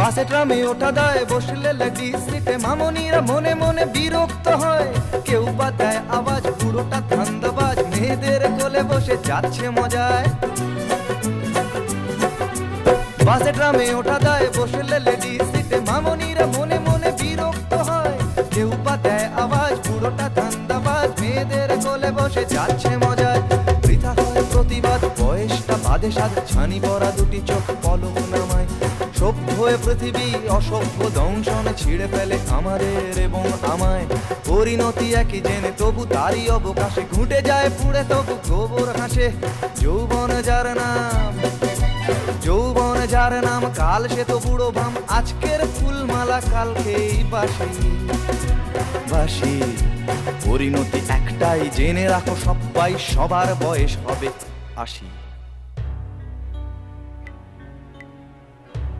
বাসে ট্রামে ওঠা দেয়, বসলে লেডি সিটে। মামনিরা মনে মনে বিরক্ত হয়। কেউ বা দেয় আওয়াজ, পুরোটা ধান্দাবাজ। মেয়েদের কোলে বসে যাচ্ছে মজায়। বাসে ট্রামে ওঠা দেয়, বসলে লেডি সিটে। মামনিরা মনে মনে বিরক্ত হয়। কেউ বা দেয় আওয়াজ, পুরোটা ধান্দাবাজ। মেয়েদের কোলে বসে যাচ্ছে মজায়। বৃথা হয় প্রতিবাদ, বয়সটা বাদে সাদ ছানি পরা দুটি চোখ, পলক নামায় সভ্য হয়ে পৃথিবী, অসভ্য দংশন ছিঁড়ে ফেলে আমাদের এবং আমায়। পরিণতি একই জেনে তবু তারই অবকাশে ঘুটে যায় পুড়ে তবু গোবর হাসে যৌবন যার নাম, যৌবন যার নাম, কাল সে তো বুড়ো ভাম, আজকের ফুলমালা কালকেই বাসি। বাসি। পরিণতি একটাই জেনে রাখো সবাই সবার বয়স হবে আশি।